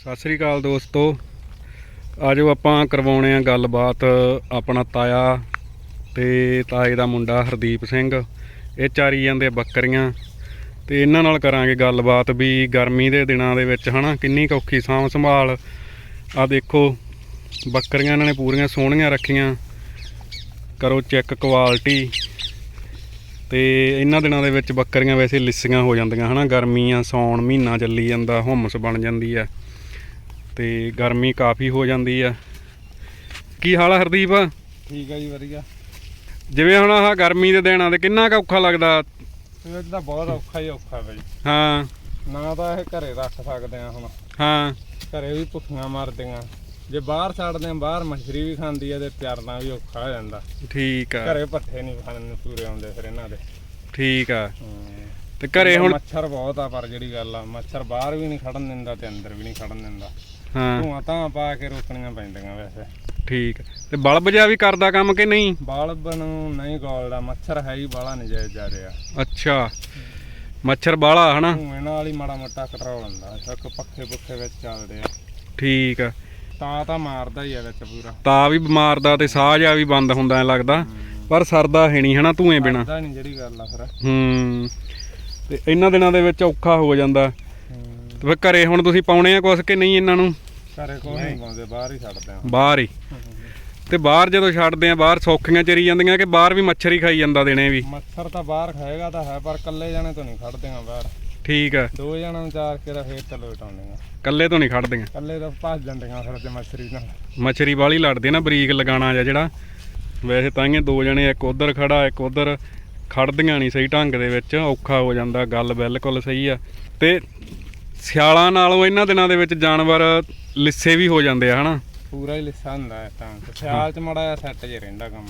ਸਤਿ ਸ੍ਰੀ ਅਕਾਲ ਦੋਸਤੋ। ਆਜੋ ਆਪਾਂ ਕਰਵਾਉਣੇ ਆ ਗੱਲਬਾਤ ਆਪਣਾ ਤਾਇਆ ਤੇ ਤਾਏ ਦਾ ਮੁੰਡਾ ਹਰਦੀਪ ਸਿੰਘ। ਇਹ ਚਾਰੀ ਜਾਂਦੇ ਬੱਕਰੀਆਂ। ਤੇ ਇਹਨਾਂ ਨਾਲ ਕਰਾਂਗੇ ਗੱਲਬਾਤ ਵੀ ਗਰਮੀ ਦੇ ਦਿਨਾਂ ਦੇ ਵਿੱਚ ਹਨਾ, ਕਿੰਨੀ ਕੁ ਔਖੀ ਸਾਂਭ ਸੰਭਾਲ। ਆ ਦੇਖੋ, ਬੱਕਰੀਆਂ ਇਹਨਾਂ ਨੇ ਪੂਰੀਆਂ ਸੋਹਣੀਆਂ ਰੱਖੀਆਂ। ਕਰੋ ਚੈੱਕ ਕੁਆਲਿਟੀ। ਤੇ ਇਹਨਾਂ ਦਿਨਾਂ ਦੇ ਵਿੱਚ ਬੱਕਰੀਆਂ ਵੈਸੇ ਲਿੱਸੀਆਂ ਹੋ ਜਾਂਦੀਆਂ ਹਨਾ, ਗਰਮੀਆਂ ਸੌਣ ਮਹੀਨਾ ਚੱਲੀ ਜਾਂਦਾ, ਹੁਮਸ ਬਣ ਜਾਂਦੀ ਆ ਤੇ ਗਰਮੀ ਕਾਫੀ ਹੋ ਜਾਂਦੀ ਆ। ਕੀ ਹਾਲ ਆ ਹਰਦੀਪ? ਠੀਕ ਹੈ ਜੀ ਵਧੀਆ। ਜਿਵੇਂ ਹੁਣ ਆਹ ਗਰਮੀ ਦੇ ਦਿਨਾਂ ਦੇ ਕਿੰਨਾ ਕੁ ਔਖਾ ਲੱਗਦਾ? ਇਹ ਤਾਂ ਬਹੁਤ ਔਖਾ ਹੀ ਔਖਾ ਬਈ ਹਾਂ। ਨਾ ਤਾਂ ਇਹ ਘਰੇ ਰੱਖ ਸਕਦੇ ਆ ਹੁਣ। ਹਾਂ। ਘਰੇ ਵੀ ਭੁੱਖੀਆਂ ਮਾਰਦੀਆਂ। ਜੇ ਬਾਹਰ ਛੱਡਦੇ ਆ ਬਾਹਰ ਮਛਰੀ ਵੀ ਖਾਂਦੀ ਆ ਤੇ ਪਿਆਰਨਾ ਵੀ ਔਖਾ ਹੋ ਜਾਂਦਾ। ਠੀਕ ਆ। ਘਰੇ ਪੱਠੇ ਨਹੀਂ ਖਾਣ ਨੂੰ ਪੂਰੇ ਆਉਂਦੇ ਫਿਰ ਇਹਨਾਂ ਦੇ। ਠੀਕ ਆ। ਤੇ ਘਰੇ ਹੁਣ ਮੱਛਰ ਬਹੁਤ ਆ ਪਰ ਜਿਹੜੀ ਗੱਲ ਆ ਮੱਛਰ ਬਾਹਰ ਵੀ ਨਹੀਂ ਖੜਨ ਦਿੰਦਾ ਤੇ ਅੰਦਰ ਵੀ ਨਹੀਂ ਖੜਨ ਦਿੰਦਾ। ਹਾਂ। ਧੂਆਂ ਤਾਂ ਪਾ ਕੇ ਰੋਕਣੀਆਂ ਪੈਂਦੀਆਂ ਵੈਸੇ। ਠੀਕ। ਤੇ ਬਲਬ ਜਿਹਾ ਵੀ ਕਰਦਾ ਕੰਮ ਕਿ ਨਹੀਂ? ਬਾਲਬ ਨੂੰ ਨਹੀਂ ਗੋਲਦਾ ਮੱਛਰ ਹੈ ਹੀ ਬਾਲਾ ਨਜਾਇਜ਼ ਜਾ ਰਿਹਾ। ਅੱਛਾ। ਮੱਛਰ ਬਾਲਾ ਹਨਾ? ਧੂਏ ਨਾਲ ਹੀ ਮਾੜਾ ਮੋਟਾ ਕੰਟਰੋਲ ਹੁੰਦਾ ਇੱਕ ਪੱਖੇ ਪੁੱਖੇ ਵਿੱਚ ਚੱਲਦੇ ਆ। ਠੀਕ ਆ ਤਾਂ ਤਾਂ ਮਾਰਦਾ ਹੀ ਆ ਵਿੱਚ ਪੂਰਾ। ਤਾਂ ਵੀ ਬਿਮਾਰ ਦਾ ਤੇ ਸਾਹ ਜਿਹਾ ਵੀ ਬੰਦ ਹੁੰਦਾ ਐ ਲੱਗਦਾ ਪਰ ਸਰਦਾ ਹੈ ਨਹੀਂ ਹਨਾ ਧੂਏ ਬਿਨਾ। ਪਤਾ ਨਹੀਂ ਜਿਹੜੀ ਗੱਲ ਆ ਫਿਰ। ਹੂੰ। ਤੇ ਇਹਨਾਂ ਦਿਨਾਂ ਦੇ ਵਿੱਚ ਔਖਾ ਹੋ ਜਾਂਦਾ। ਤੇ ਫਿਰ ਘਰੇ ਹੁਣ ਤੁਸੀਂ ਪਾਉਣੇ ਆ ਕੁਛ ਕਿ ਨਹੀਂ ਇਹਨਾਂ ਨੂੰ? ਘਰੇ ਕੋਈ ਨਹੀਂ ਪਾਉਂਦੇ ਬਾਹਰ ਹੀ ਛੱਡਦੇ ਆ। ਬਾਹਰ ਹੀ? ਤੇ ਬਾਹਰ ਜਦੋਂ ਛੱਡਦੇ ਆ ਬਾਹਰ ਸੌਖੀਆਂ ਚਰੀ ਜਾਂਦੀਆਂ ਕਿ ਬਾਹਰ ਵੀ ਮੱਛਰ ਹੀ ਖਾਈ ਜਾਂਦਾ ਦਿਨੇ ਵੀ? ਮੱਛਰ ਤਾਂ ਬਾਹਰ ਖਾਏਗਾ ਤਾਂ ਹੈ ਪਰ ਇਕੱਲੇ ਜਾਣੇ ਤੋਂ ਨਹੀਂ ਖੜਦੇਗਾ ਬਾਹਰ। ਠੀਕ ਆ। ਦੋ ਜਣਾਂ ਨੂੰ ਚਾਰ ਕੇ ਫੇਰ ਤਾਂ ਲੋਟਾਉਂਦੀਆਂ ਕੱਲੇ ਤੋਂ ਨਹੀਂ ਖੜਦੀਆਂ? ਇਕੱਲੇ ਤਾਂ ਭੱਜ ਜਾਂਦੀਆਂ ਫਿਰ ਤੇ ਮੱਛਰੀ ਨਾਲ। ਮੱਛਰੀ ਵਾਲੀ ਲੜਦੇ ਨਾ ਬਰੀਕ ਲਗਾਣਾ ਜਾਂ ਜਿਹੜਾ। ਵੈਸੇ ਤਾਂ ਇਹ ਦੋ ਜਣੇ ਇੱਕ ਉਧਰ ਖੜਾ ਇੱਕ ਉਧਰ ਖੜਦੀਆਂ ਨਹੀਂ ਸਹੀ ਢੰਗ ਦੇ ਵਿੱਚ ਔਖਾ ਹੋ ਜਾਂਦਾ ਗੱਲ ਬਿਲਕੁਲ ਸਹੀ ਆ। ਤੇ ਸਿਆਲਾਂ ਨਾਲੋਂ ਇਹਨਾਂ ਦਿਨਾਂ ਦੇ ਵਿੱਚ ਜਾਨਵਰ ਲਿੱਸੇ ਵੀ ਹੋ ਜਾਂਦੇ ਆ ਹਨਾ? ਪੂਰਾ ਹੀ ਲਿੱਸਾ ਹੁੰਦਾ ਟਾਈਮ ਤੇ। ਸਿਆਲ ਚ ਮਾੜਾ ਜਿਹਾ ਸੈੱਟ ਜੇ ਰਹਿੰਦਾ ਕੰਮ।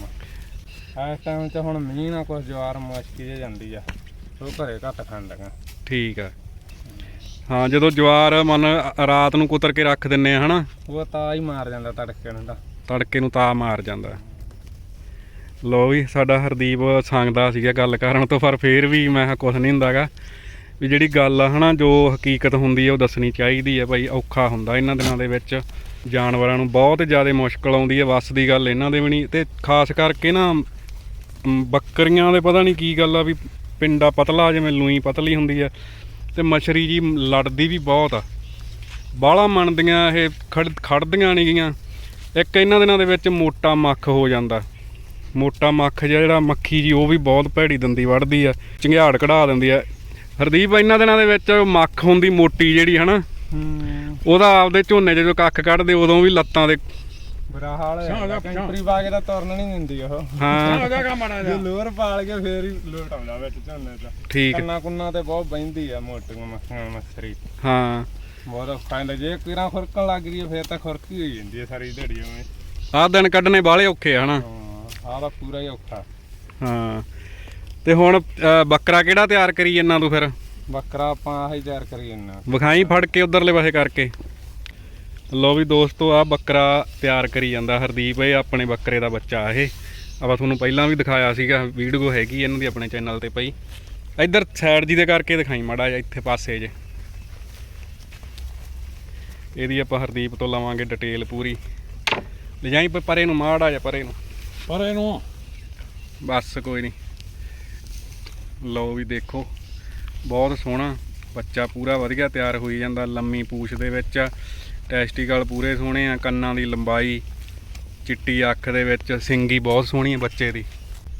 ਇਸ ਟਾਈਮ ਚ ਹੁਣ ਮੀਂਹ ਨਾ ਕੁਝ ਜਵਾਰ ਮੁਸ਼ਕੀ ਜੇ ਜਾਂਦੀ ਆ। ਉਹ ਘਰੇ ਘੱਟ ਖਾਂਦੀਆਂ ਠੀਕ ਆ। ਹਾਂ ਜਦੋਂ ਜਵਾਰ ਮਨ ਰਾਤ ਨੂੰ ਕੁਤਰ ਕੇ ਰੱਖ ਦਿੰਨੇ ਆ ਹਨਾ? ਉਹ ਤਾਂ ਹੀ ਮਾਰ ਜਾਂਦਾ ਤੜਕੇ ਨੂੰ ਤਾਂ। ਤੜਕੇ ਨੂੰ ਤਾ ਮਾਰ ਜਾਂਦਾ। ਲੋ ਵੀ ਸਾਡਾ ਹਰਦੀਪ ਸੰਗਦਾ ਸੀਗਾ ਗੱਲ ਕਰਨ ਤੋਂ ਪਰ ਫੇਰ ਵੀ ਮੈਂ ਕਿਹਾ ਕੁਝ ਨਹੀਂ ਹੁੰਦਾਗਾ। ਵੀ ਜਿਹੜੀ ਗੱਲ ਆ ਹਨਾ, ਜੋ ਹਕੀਕਤ ਹੁੰਦੀ ਹੈ ਉਹ ਦੱਸਣੀ ਚਾਹੀਦੀ ਹੈ ਭਾਈ, ਔਖਾ ਹੁੰਦਾ ਇਹਨਾਂ ਦਿਨਾਂ ਦੇ ਵਿੱਚ। ਜਾਨਵਰਾਂ ਨੂੰ ਬਹੁਤ ਜ਼ਿਆਦਾ ਮੁਸ਼ਕਲ ਆਉਂਦੀ ਹੈ ਵੱਸ ਦੀ ਗੱਲ ਇਹਨਾਂ ਦੇ ਵੀ ਨਹੀਂ। ਤੇ ਖਾਸ ਕਰਕੇ ਨਾ ਬੱਕਰੀਆਂ ਦੇ ਪਤਾ ਨਹੀਂ ਕੀ ਗੱਲ ਆ ਵੀ ਪਿੰਡਾ ਪਤਲਾ, ਜਿਵੇਂ ਲੂਈ ਪਤਲੀ ਹੁੰਦੀ ਹੈ ਤੇ ਮਛਰੀ ਜੀ ਲੜਦੀ ਵੀ ਬਹੁਤ ਆ। ਬਾਹਲਾ ਮੰਨਦੀਆਂ, ਇਹ ਖੜ, ਖੜਦੀਆਂ ਨਹੀਂ ਗੀਆਂ। ਇੱਕ ਇਹਨਾਂ ਦਿਨਾਂ ਦੇ ਵਿੱਚ ਮੋਟਾ ਮੱਖ ਹੋ ਜਾਂਦਾ। ਮੋਟਾ ਮੱਖ ਜਿਹਾ ਜਿਹੜਾ ਮੱਖੀ ਜੀ, ਉਹ ਵੀ ਬਹੁਤ ਭੈੜੀ ਦੰਦੀ ਵੱਢਦੀ ਆ। ਚੰਗਿਆੜ ਕਢਾ ਦਿੰਦੀ ਆ। ਹਰਦੀਪ ਇਹਨਾਂ ਦਿਨਾਂ ਦੇ ਵਿੱਚ ਮੱਖ ਹੁੰਦੀ ਮੋਟੀ ਜਿਹੜੀ ਹਨਾ? ਹੂੰ। ਉਹਦਾ ਆਪਦੇ ਝੋਨੇ 'ਚ ਜਦੋਂ ਕੱਖ ਕੱਢਦੇ ਉਦੋਂ ਵੀ ਲੱਤਾਂ ਦੇ ਬੁਰਾ ਹਾਲ ਹੈ। ਕੰਟਰੀ ਪਾ ਕੇ ਤਾਂ ਤੁਰਨ ਨਹੀਂ ਦਿੰਦੀ ਉਹ। ਹਾਂ। ਜੇ ਲੋਰ ਪਾਲ ਕੇ ਫੇਰ ਹੀ ਲੋਟ ਆਉਂਦਾ ਵਿੱਚ ਝੋਨੇ ਚ। ਠੀਕ। ਕੰਨਾ ਕੁੰਨਾ ਤੇ ਬਹੁਤ ਬੈਂਦੀ ਆ ਮੋਟੀਆਂ ਮੱਖੀਆਂ ਮੱਛਰੀ। ਹਾਂ। ਬਹੁਤ ਔਖਾ ਹੁੰਦਾ। ਜੇ ਕੀਰਾਂ ਖੁਰਕਣ ਲੱਗ ਗਈ ਫੇਰ ਤਾਂ ਖੁਰਕੀ ਹੋਈ ਜਾਂਦੀ ਹੈ ਸਾਰੀ ਦਿਹਾੜੀ ਉਵੇਂ। ਆਹ ਦਿਨ ਕੱਢਣੇ ਬਾਹਲੇ ਔਖੇ ਆ ਹਨਾ? ਹਾਂ ਆਹ ਤਾਂ ਪੂਰਾ ਹੀ ਔਖਾ। ਹਾਂ। ਤੇ ਹੁਣ ਅ, ਬੱਕਰਾ ਕਿਹੜਾ ਤਿਆਰ ਕਰੀ ਜੰਨਾ ਤੂੰ ਫਿਰ? ਬੱਕਰਾ ਆਪਾਂ ਆਹੀ ਤਿਆਰ ਕਰੀ ਜੰਨਾ ਵਿਖਾਈ ਫੜ ਕੇ ਉਧਰਲੇ ਪਾਸੇ ਕਰਕੇ। ਲੋ ਵੀ ਦੋਸਤੋ ਆ ਬੱਕਰਾ ਤਿਆਰ ਕਰੀ ਜਾਂਦਾ ਹਰਦੀਪ ਇਹ ਆਪਣੇ ਬੱਕਰੇ ਦਾ ਬੱਚਾ ਇਹ। ਆਪਾਂ ਤੁਹਾਨੂੰ ਪਹਿਲਾਂ ਵੀ ਦਿਖਾਇਆ ਸੀਗਾ ਵੀਡੀਓ ਹੈਗੀ ਇਹਨਾਂ ਦੀ ਆਪਣੇ ਚੈਨਲ ਤੇ ਪਈ। ਇੱਧਰ ਸਾਈਡ ਜੀ ਦੇ ਕਰਕੇ ਦਿਖਾਈ ਮਾੜਾ ਜਿਹਾ ਇੱਥੇ ਪਾਸੇ ਜੇ। ਇਹਦੀ ਆਪਾਂ ਹਰਦੀਪ ਤੋਂ ਲਵਾਂਗੇ ਡਿਟੇਲ ਪੂਰੀ। ਲਿਜਾਈ ਪਰੇ ਨੂੰ ਮਾੜਾ ਜਿਹਾ ਪਰੇ ਨੂੰ। ਪਰ ਇਹਨੂੰ ਬਸ ਕੋਈ ਨਹੀਂ ਲਓ ਵੀ ਦੇਖੋ, ਬਹੁਤ ਸੋਹਣਾ ਬੱਚਾ ਪੂਰਾ ਵਧੀਆ ਤਿਆਰ ਹੋਈ ਜਾਂਦਾ ਲੰਮੀ ਪੂਛ ਦੇ ਵਿੱਚ। ਟੈਸਟੀਕਲ ਪੂਰੇ ਸੋਹਣੇ ਆ, ਕੰਨਾਂ ਦੀ ਲੰਬਾਈ, ਚਿੱਟੀ ਅੱਖ ਦੇ ਵਿੱਚ, ਸਿੰਗੀ ਬਹੁਤ ਸੋਹਣੀ ਹੈ ਬੱਚੇ ਦੀ।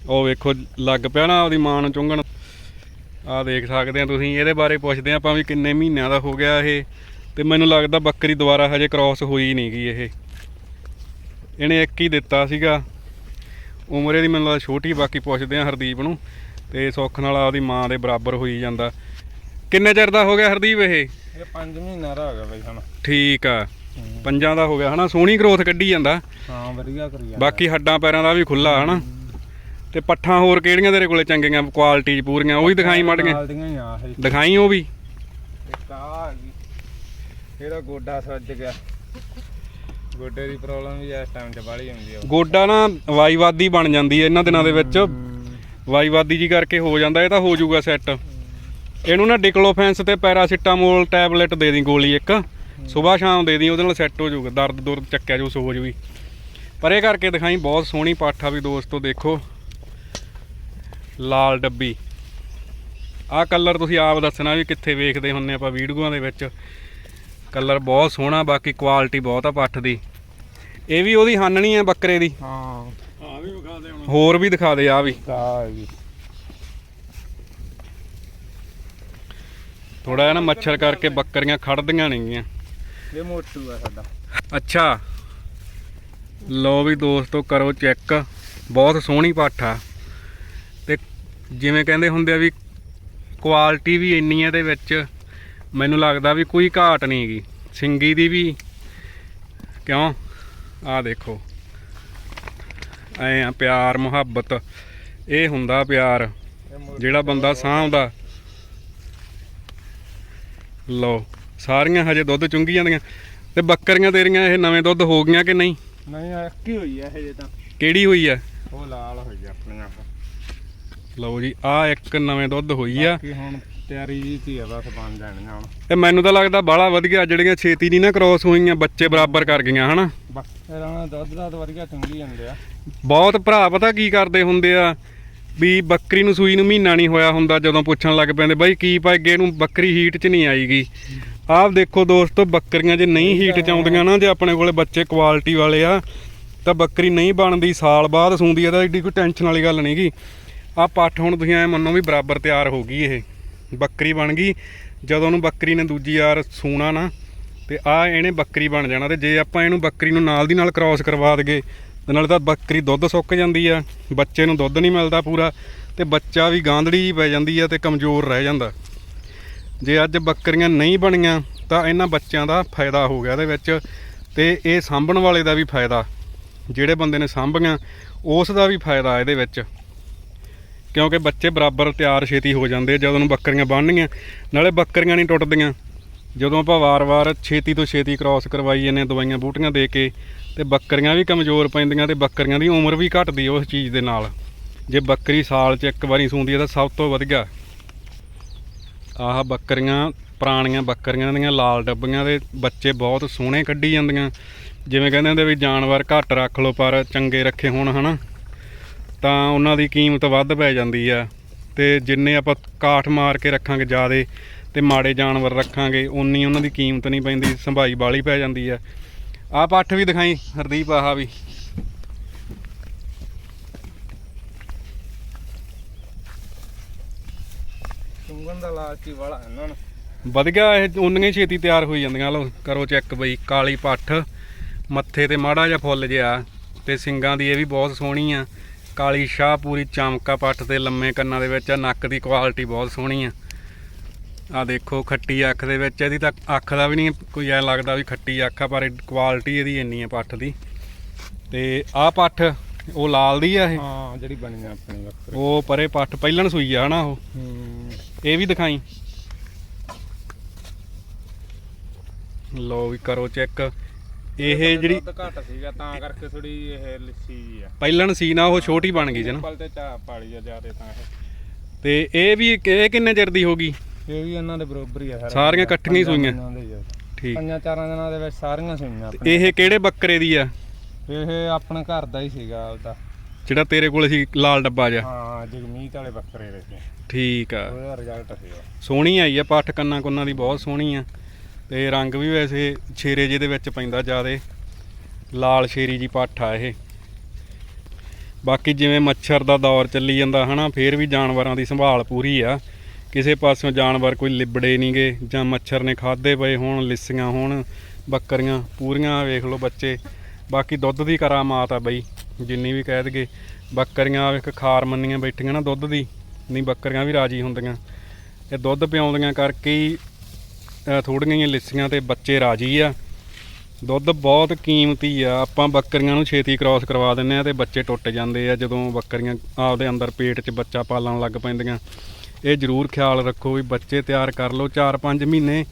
ਉਹ ਵੇਖੋ, ਲੱਗ ਪਿਆ ਨਾ ਉਹਦੀ ਮਾਂ ਨੂੰ ਚੁੰਗਣ। ਆਹ ਦੇਖ ਸਕਦੇ ਆ ਤੁਸੀਂ, ਇਹਦੇ ਬਾਰੇ ਪੁੱਛਦੇ ਆ ਆਪਾਂ ਵੀ ਕਿੰਨੇ ਮਹੀਨਿਆਂ ਦਾ ਹੋ ਗਿਆ ਇਹ, ਤੇ ਮੈਨੂੰ ਲੱਗਦਾ ਬੱਕਰੀ ਦੁਬਾਰਾ ਹਜੇ ਕ੍ਰਾਸ ਹੋਈ ਨਹੀਂ ਗਈ ਇਹ। ਇਹਨੇ ਇੱਕ ਹੀ ਦਿੱਤਾ ਸੀਗਾ। ਉਮਰੇ ਦੀ ਮੈਨੂੰ ਲੱਗਦਾ ਛੋਟੀ ਬਾਕੀ ਪੁੱਛਦੇ ਆ ਹਰਦੀਪ ਨੂੰ। ਤੇ ਸੁੱਖ ਨਾਲ ਆਪਦੀ ਮਾਂ ਦੇ ਬਰਾਬਰ ਹੋਈ ਜਾਂਦਾ। ਕਿੰਨੇ ਚਿਰ ਦਾ ਹੋ ਗਿਆ ਹਰਦੀਪ ਇਹ? ਇਹ 5 ਮਹੀਨਾ ਦਾ ਹੋ ਗਿਆ ਬਈ ਹੁਣ। ਠੀਕ ਆ। ਪੰਜਾਂ ਦਾ ਹੋ ਗਿਆ ਹਨਾ? ਸੋਹਣੀ ਗਰੋਥ ਕੱਢੀ ਜਾਂਦਾ। ਹਾਂ ਵਧੀਆ ਕਰੀ ਜਾਂਦਾ। ਬਾਕੀ ਹੱਡਾਂ ਪੈਰਾਂ ਦਾ ਵੀ ਖੁੱਲਾ ਹਨਾ? ਤੇ ਪੱਠਾਂ ਹੋਰ ਕਿਹੜੀਆਂ ਤੇਰੇ ਕੋਲੇ ਚੰਗੀਆਂ ਕੁਆਲਿਟੀ 'ਚ ਪੂਰੀਆਂ? ਉਹ ਵੀ ਦਿਖਾਈ ਮਾੜੀਆਂ? ਦਿਖਾਈ ਉਹ ਵੀ? ਇੱਕ ਆ ਆ ਗਈ। ਇਹਦਾ ਗੋਡਾ ਸੱਜ ਗਿਆ। ਗੋਡੇ ਦੀ ਪ੍ਰੋਬਲਮ ਵੀ ਇਸ ਟਾਈਮ 'ਚ ਬਾਹਲੀ ਆਉਂਦੀ ਆ। ਗੋਡਾ ਨਾ ਵਾਈਵਾਦੀ ਬਣ ਜਾਂਦੀ ਹੈ ਇਹਨਾਂ ਦਿਨਾਂ ਦੇ ਵਿੱਚ। ਵਾਈਵਾਦੀ ਜੀ ਕਰਕੇ ਹੋ ਜਾਂਦਾ, ਇਹ ਤਾਂ ਹੋ ਜਾਊਗਾ ਸੈੱਟ ਇਹਨੂੰ ਨਾ ਡਿਕਲੋਫੈਂਸ ਤੇ ਪੈਰਾਸੀਟਾਮੋਲ ਟੈਬਲੇਟ ਦੇ ਦੀ ਗੋਲੀ ਇੱਕ। ਸਵੇਰ ਸ਼ਾਮ ਦੇ ਦੀ ਉਹਦੇ ਨਾਲ ਸੈੱਟ ਹੋ ਜਾਊਗਾ। ਦਰਦ ਦੁਰਦ ਚੱਕਿਆ ਜਾਊ, ਸੋਜ ਵੀ। ਪਰ ਇਹ ਕਰਕੇ ਦਿਖਾਈ, ਬਹੁਤ ਸੋਹਣੀ ਪਾਠਾ ਵੀ ਦੋਸਤੋ, ਦੇਖੋ। ਲਾਲ ਡੱਬੀ। ਆਹ ਕਲਰ ਤੁਸੀਂ ਆਪ ਦੱਸਣਾ ਵੀ ਕਿੱਥੇ ਵੇਖਦੇ ਹੁੰਨੇ ਆਪਾਂ ਵੀਡੀਓਆਂ ਦੇ ਵਿੱਚ। ਕਲਰ ਬਹੁਤ ਸੋਹਣਾ, ਬਾਕੀ ਕੁਆਲਿਟੀ ਬਹੁਤ ਆ ਪੱਠ ਦੀ। ਇਹ ਵੀ ਉਹਦੀ ਹਾਨਣੀ ਹੈ ਬੱਕਰੇ ਦੀ। ਹਾਂ। ਦੇ ਹੁਣ। ਹੋਰ ਵੀ ਦਿਖਾ ਦੇ ਆ ਵੀ। ਵੀ। ਥੋੜਾ ਜਿਹਾ ਨਾ ਮੱਛਰ ਕਰਕੇ ਬੱਕਰੀਆਂ ਖੜਦੀਆਂ ਨੇਗੀਆਂ ਇਹ ਮੋਟੂ ਆ ਸਾਡਾ। ਅੱਛਾ। ਲੋ ਵੀ ਦੋਸਤੋ ਕਰੋ ਚੈੱਕ। ਬਹੁਤ ਸੋਹਣੀ ਪੱਠ ਆ। ਤੇ ਜਿਵੇਂ ਕਹਿੰਦੇ ਹੁੰਦੇ ਆ ਵੀ ਕੁਆਲਿਟੀ ਵੀ ਇੰਨੀ ਹੈ ਇਹਦੇ ਵਿੱਚ ਮੈਨੂੰ ਲੱਗਦਾ ਵੀ ਕੋਈ ਘਾਟ ਨਹੀਂ ਹੈਗੀ ਸਿੰਗੀ ਦੀ ਵੀ। ਕਿਉਂ? ਆ ਦੇਖੋ। ਐ ਆ ਪਿਆਰ ਮੁਹੱਬਤ। ਇਹ ਹੁੰਦਾ ਪਿਆਰ ਜਿਹੜਾ ਬੰਦਾ ਸਾਂਭਦਾ ਲੋ ਸਾਰੀਆਂ ਹਜੇ ਦੁੱਧ ਚੁੰਗੀ ਜਾਂਦੀਆਂ। ਤੇ ਬੱਕਰੀਆਂ ਤੇਰੀਆਂ ਇਹ ਨਵੇਂ ਦੁੱਧ ਹੋ ਗਈਆਂ ਕਿ ਨਹੀਂ? ਨਹੀਂ ਅੱਕੀ ਹੋਈ ਆ ਇਹ ਜੇ ਤਾਂ। ਕਿਹੜੀ ਹੋਈ ਆ? ਉਹ ਲਾਲ ਹੋਈ ਆ ਆਪਣੀਆਂ। ਆਪ। ਲਓ ਜੀ ਆ ਇੱਕ ਨਵੇਂ ਦੁੱਧ ਹੋਈ ਆ। ਹੁਣ ਤਿਆਰੀ ਜੀ ਤੀ ਆ ਬਸ ਬਣ ਜਾਣੀਆਂ ਹੁਣ। ਤੇ ਮੈਨੂੰ ਤਾਂ ਲੱਗਦਾ ਬਾਲਾ ਵਧੀਆ ਜਿਹੜੀਆਂ ਛੇਤੀ ਨਹੀਂ ਨਾ ਕ੍ਰੋਸ ਹੋਈਆਂ ਬੱਚੇ ਬਰਾਬਰ ਕਰ ਗਈਆਂ ਹਨਾ? ਬਾਕੀ ਰਾਣਾ ਦੁੱਧ ਦਾ ਵਧੀਆ ਚੰਗੀ ਜਾਂਦੇ ਆ। ਬਹੁਤ ਭਰਾ ਪਤਾ ਕੀ ਕਰਦੇ ਹੁੰਦੇ ਆ ਵੀ ਬੱਕਰੀ ਨੂੰ ਸੂਈ ਨੂੰ ਮਹੀਨਾ ਨਹੀਂ ਹੋਇਆ ਹੁੰਦਾ ਜਦੋਂ ਪੁੱਛਣ ਲੱਗ ਪੈਂਦੇ ਬਾਈ ਕੀ ਪਾਏਗੇ ਇਹਨੂੰ ਬੱਕਰੀ ਹੀਟ 'ਚ ਨਹੀਂ ਆਈਗੀ। ਆਹ ਦੇਖੋ ਦੋਸਤੋ ਬੱਕਰੀਆਂ ਜੇ ਨਹੀਂ ਹੀਟ 'ਚ ਆਉਂਦੀਆਂ ਨਾ ਜੇ ਆਪਣੇ ਕੋਲੇ ਬੱਚੇ ਕੁਆਲਿਟੀ ਵਾਲੇ ਆ ਤਾਂ ਬੱਕਰੀ ਨਹੀਂ ਬਣਦੀ ਸਾਲ ਬਾਅਦ ਸੂੰਦੀ ਆ ਤਾਂ ਏਡੀ ਕੋਈ ਟੈਨਸ਼ਨ ਵਾਲੀ ਗੱਲ ਨਹੀਂਗੀ ਆਹ ਪੱਠ ਹੁਣ ਤੁਸੀਂ ਐ ਮੰਨੋ ਵੀ ਬਰਾਬਰ ਤਿਆਰ ਹੋ ਗਈ ਇਹ। ਬੱਕਰੀ ਬਣ ਗਈ। ਜਦੋਂ ਉਹਨੂੰ ਬੱਕਰੀ ਨੇ ਦੂਜੀ ਯਾਰ ਸੂਣਾ ਨਾ, ਤੇ ਆ ਇਹਨੇ ਬੱਕਰੀ ਬਣ ਜਾਣਾ ਤੇ ਜੇ ਆਪਾਂ ਇਹਨੂੰ ਬੱਕਰੀ ਨੂੰ ਨਾਲ ਦੀ ਨਾਲ ਕ੍ਰਾਸ ਕਰਵਾ ਦਈਏ, ਤੇ ਨਾਲੇ ਤਾਂ ਬੱਕਰੀ ਦੁੱਧ ਸੁੱਕ ਜਾਂਦੀ ਆ, ਬੱਚੇ ਨੂੰ ਦੁੱਧ ਨਹੀਂ ਮਿਲਦਾ ਪੂਰਾ, ਤੇ ਬੱਚਾ ਵੀ ਗਾਂਧੜੀ ਜੀ ਪੈ ਜਾਂਦੀ ਆ ਤੇ ਕਮਜ਼ੋਰ ਰਹਿ ਜਾਂਦਾ। ਜੇ ਅੱਜ ਬੱਕਰੀਆਂ ਨਹੀਂ ਬਣੀਆਂ, ਤਾਂ ਇਹਨਾਂ ਬੱਚਿਆਂ ਦਾ ਫਾਇਦਾ ਹੋ ਗਿਆ ਇਹਦੇ ਵਿੱਚ, ਤੇ ਇਹ ਸਾਂਭਣ ਵਾਲੇ ਦਾ ਵੀ ਫਾਇਦਾ। ਜਿਹੜੇ ਬੰਦੇ ਨੇ ਸਾਂਭੀਆਂ, ਉਸ ਦਾ ਵੀ ਫਾਇਦਾ ਇਹਦੇ ਵਿੱਚ। ਕਿਉਂਕਿ ਬੱਚੇ ਬਰਾਬਰ ਤਿਆਰ ਛੇਤੀ ਹੋ ਜਾਂਦੇ ਜਦੋਂ ਨੂੰ ਬੱਕਰੀਆਂ ਬਣਨਗੀਆਂ ਨਾਲੇ ਬੱਕਰੀਆਂ ਨਹੀਂ ਟੁੱਟਦੀਆਂ। ਜਦੋਂ ਆਪਾਂ ਵਾਰ-ਵਾਰ ਛੇਤੀ ਤੋਂ ਛੇਤੀ ਕ੍ਰਾਸ ਕਰਵਾਈ ਜਾਂਦੇ ਦਵਾਈਆਂ ਬੂਟੀਆਂ ਦੇ ਕੇ, ਤੇ ਬੱਕਰੀਆਂ ਵੀ ਕਮਜ਼ੋਰ ਪੈਂਦੀਆਂ ਤੇ ਬੱਕਰੀਆਂ ਦੀ ਉਮਰ ਵੀ ਘਟਦੀ ਉਸ ਚੀਜ਼ ਦੇ ਨਾਲ। ਜੇ ਬੱਕਰੀ ਸਾਲ 'ਚ ਇੱਕ ਵਾਰੀ ਸੂੰਦੀ ਹੈ ਤਾਂ ਸਭ ਤੋਂ ਵਧੀਆ। ਆਹ ਬੱਕਰੀਆਂ, ਪੁਰਾਣੀਆਂ ਬੱਕਰੀਆਂ ਦੀਆਂ ਲਾਲ ਡੱਬੀਆਂ ਦੇ ਬੱਚੇ ਬਹੁਤ ਸੋਹਣੇ ਕੱਢੀ ਜਾਂਦੀਆਂ। ਜਿਵੇਂ ਕਹਿੰਦੇ ਹੁੰਦੇ ਵੀ ਜਾਨਵਰ ਘੱਟ ਰੱਖ ਲਓ, ਪਰ ਚੰਗੇ ਰੱਖੇ ਹੋਣ, ਹਨਾ? ਤਾਂ ਉਹਨਾਂ ਦੀ ਕੀਮਤ ਵੱਧ ਪੈ ਜਾਂਦੀ ਆ ਤੇ ਜਿੰਨੇ ਆਪਾਂ ਕਾਠ ਮਾਰ ਕੇ ਰੱਖਾਂਗੇ ਜਿਆਦੇ ਤੇ ਮਾੜੇ ਜਾਨਵਰ ਰੱਖਾਂਗੇ ਉਨੀ ਉਹਨਾਂ ਦੀ ਕੀਮਤ ਨਹੀਂ ਪੈਂਦੀ ਸੰਭਾਈ ਬਾਲੀ ਪੈ ਜਾਂਦੀ ਆ। ਆਹ ਪੱਠ ਵੀ ਦਿਖਾਈ ਹਰਦੀਪ ਆਹ ਵੀ। ਚੁੰਗਣ ਦਾ ਲਾਲਚੀ ਵਾਲਾ ਇਹਨਾਂ ਨੂੰ। ਵਧੀਆ ਇਹ ਉਨੀਆਂ ਛੇਤੀ ਤਿਆਰ ਹੋਈ ਜਾਂਦੀਆਂ ਲਓ ਕਰੋ ਚੈੱਕ ਬਈ ਕਾਲੀ ਪੱਠ ਮੱਥੇ ਤੇ ਮਾੜਾ ਜਿਹਾ ਫੁੱਲ ਜਿਹਾ ਤੇ ਸਿੰਗਾਂ ਦੀ ਇਹ ਵੀ ਬਹੁਤ ਸੋਹਣੀ ਆ। ਕਾਲੀ ਸ਼ਾਹ ਪੂਰੀ ਚਮਕਾ ਪੱਠ ਤੇ ਲੰਮੇ ਕੰਨਾਂ ਦੇ ਵਿੱਚ ਆ ਨੱਕ ਦੀ ਕੁਆਲਿਟੀ ਬਹੁਤ ਸੋਹਣੀ ਆ। ਆ ਦੇਖੋ ਖੱਟੀ ਅੱਖ ਦੇ ਵਿੱਚ ਇਹਦੀ ਤਾਂ ਅੱਖ ਦਾ ਵੀ ਨਹੀਂ ਕੋਈ ਐ ਲੱਗਦਾ ਵੀ ਖੱਟੀ ਅੱਖ ਆ ਪਰ ਕੁਆਲਿਟੀ ਇਹਦੀ ਇੰਨੀ ਆ ਪੱਠ ਦੀ। ਤੇ ਆਹ ਪੱਠ ਉਹ ਲਾਲ ਦੀ ਆ ਇਹ? ਹਾਂ ਜਿਹੜੀ ਬਣੀ ਆ ਆਪਣੀ ਬੱਕਰੀ ਉਹ ਪਰੇ ਪੱਠ ਪਹਿਲਣ ਸੂਈ ਆ ਹਨਾ ਉਹ? ਇਹ ਵੀ ਦਿਖਾਈ। ਲੋ ਵੀ ਕਰੋ ਚੈੱਕ। ਇਹ ਜਿਹੜੀ ਦੁੱਧ ਘੱਟ ਸੀਗਾ ਤਾਂ ਕਰਕੇ ਥੋੜੀ ਇਹ ਲੱਸੀ ਜੀ ਆ। ਪਹਿਲਣ ਸੀ ਨਾ ਉਹ ਛੋਟੀ ਬਣ ਗਈ ਸੀ ਨਾ। ਪਲ ਤੇ ਚਾਹ ਪਾਲੀ ਆ ਜਿਆਦੇ ਤਾਂ ਇਹ। ਤੇ ਇਹ ਵੀ ਇਹ ਕਿੰਨੇ ਚਿਰ ਦੀ ਹੋ ਗਈ? ਇਹ ਵੀ ਇਹਨਾਂ ਦੇ ਬਰੋਬਰ ਹੀ ਆ ਸਾਰਾ। ਸਾਰੀਆਂ ਇਕੱਠੀਆਂ ਹੀ ਸੂਈਆਂ? ਠੀਕ। ਪੰਜਾਂ ਚਾਰਾਂ ਦਿਨਾਂ ਦੇ ਵਿੱਚ ਸਾਰੀਆਂ ਸੂਈਆਂ ਆਪਣੇ ਇਹ ਕਿਹੜੇ ਬੱਕਰੇ ਦੀ ਆ? ਇਹ ਆਪਣੇ ਘਰ ਦਾ ਹੀ ਸੀਗਾ ਉਹਦਾ ਜਿਹੜਾ ਤੇਰੇ ਕੋਲ ਸੀ ਲਾਲ ਡੱਬਾ ਜਿਹਾ। ਹਾਂ ਜਗਮੀਤ ਵਾਲੇ ਬੱਕਰੇ ਦੇ। ਸੀ ਠੀਕ ਆ। ਉਹਦਾ ਰਿਜ਼ਲਟ ਸੀਗਾ। ਸੋਹਣੀ ਆਈ ਆ ਪੱਠ ਕੰਨਾਂ ਕੁੰਨਾਂ ਦੀ ਬਹੁਤ ਸੋਹਣੀ ਆ। ਤੇ ਰੰਗ ਵੀ ਵੈਸੇ ਛੇਰੇ ਜਿਹੇ ਦੇ ਵਿੱਚ ਪੈਂਦਾ ਜਿਆਦੇ। ਲਾਲ ਸ਼ੇਰੀ ਜੀ ਪੱਠ ਆ ਇਹ। ਬਾਕੀ ਜਿਵੇਂ ਮੱਛਰ ਦਾ ਦੌਰ ਚੱਲੀ ਜਾਂਦਾ ਹਨਾ, ਫੇਰ ਵੀ ਜਾਨਵਰਾਂ ਦੀ ਸੰਭਾਲ ਪੂਰੀ ਆ। ਕਿਸੇ ਪਾਸਿਓਂ ਜਾਨਵਰ ਕੋਈ ਲਿਬੜੇ ਨਹੀਂਗੇ ਜਾਂ ਮੱਛਰ ਨੇ ਖਾਦੇ ਪਏ ਹੋਣ, ਲਿੱਸੀਆਂ ਹੋਣ, ਬੱਕਰੀਆਂ ਪੂਰੀਆਂ, ਵੇਖ ਲਓ ਬੱਚੇ। ਬਾਕੀ ਦੁੱਧ ਦੀ ਕਰਾਮਾਤ ਆ ਬਈ, ਜਿੰਨੀ ਵੀ ਕਹਿ ਦਈਏ। ਬੱਕਰੀਆਂ ਇੱਕ ਖਾਰ ਮੰਨੀਆਂ ਬੈਠੀਆਂ ਨਾ ਦੁੱਧ ਦੀ, ਨਹੀਂ ਬੱਕਰੀਆਂ ਵੀ ਰਾਜੀ ਹੁੰਦੀਆਂ। ਇਹ ਦੁੱਧ ਪਿਆਉਂਦੀਆਂ ਕਰਕੇ ਹੀ ਅ, ਥੋੜ੍ਹੀਆਂ ਜਿਹੀਆਂ ਲਿੱਸੀਆਂ ਤੇ ਬੱਚੇ ਰਾਜੀ ਆ। ਦੁੱਧ ਬਹੁਤ ਕੀਮਤੀ ਆ। ਆਪਾਂ ਬੱਕਰੀਆਂ ਨੂੰ ਛੇਤੀ ਕ੍ਰਾਸ ਕਰਵਾ ਦਿੰਨੇ ਆ ਤੇ ਬੱਚੇ ਟੁੱਟ ਜਾਂਦੇ ਆ ਜਦੋਂ ਬੱਕਰੀਆਂ ਆਪਦੇ ਅੰਦਰ ਪੇਟ 'ਚ ਬੱਚਾ ਪਾਲਣ ਲੱਗ ਪੈਂਦੀਆਂ। ਇਹ ਜ਼ਰੂਰ ਖਿਆਲ ਰੱਖੋ ਵੀ ਬੱਚੇ ਤਿਆਰ ਕਰ ਲਓ 4-5 ਮਹੀਨੇ।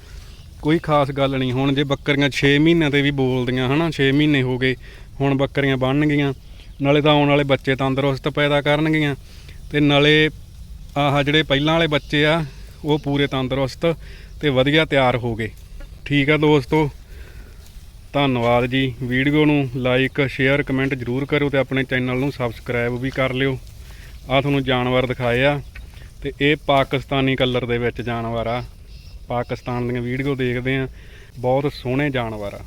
ਕੋਈ ਖਾਸ ਗੱਲ ਨਹੀਂ। ਹੁਣ ਜੇ ਬੱਕਰੀਆਂ 6 ਮਹੀਨਿਆਂ ਤੇ ਵੀ ਬੋਲਦੀਆਂ ਹਨਾ 6 ਮਹੀਨੇ ਹੋ ਗਏ ਹੁਣ ਬੱਕਰੀਆਂ ਬਣਨਗੀਆਂ ਨਾਲੇ ਤਾਂ ਆਉਣ ਵਾਲੇ ਬੱਚੇ ਤੰਦਰੁਸਤ ਪੈਦਾ ਕਰਨਗੀਆਂ ਤੇ ਨਾਲੇ ਆਹ ਜਿਹੜੇ ਪਹਿਲਾਂ ਵਾਲੇ ਬੱਚੇ ਆ ਉਹ ਪੂਰੇ ਤੰਦਰੁਸਤ ਤੇ ਵਧੀਆ ਤਿਆਰ ਹੋ ਗਏ। ਠੀਕ ਆ ਦੋਸਤੋ। ਧੰਨਵਾਦ ਜੀ। ਵੀਡੀਓ ਨੂੰ ਲਾਈਕ ਸ਼ੇਅਰ ਕਮੈਂਟ ਜਰੂਰ ਕਰਿਓ ਤੇ ਆਪਣੇ ਚੈਨਲ ਨੂੰ ਸਬਸਕ੍ਰਾਈਬ ਵੀ ਕਰ ਲਿਓ। ਆ ਤੁਹਾਨੂੰ ਜਾਨਵਰ ਦਿਖਾਏ ਆ ਤੇ ਇਹ ਪਾਕਿਸਤਾਨੀ ਕਲਰ ਦੇ ਵਿੱਚ ਜਾਨਵਰ ਆ। ਪਾਕਿਸਤਾਨ ਦੀਆਂ ਵੀਡੀਓ ਦੇਖਦੇ ਆ। ਬਹੁਤ ਸੋਹਣੇ ਜਾਨਵਰ ਆ।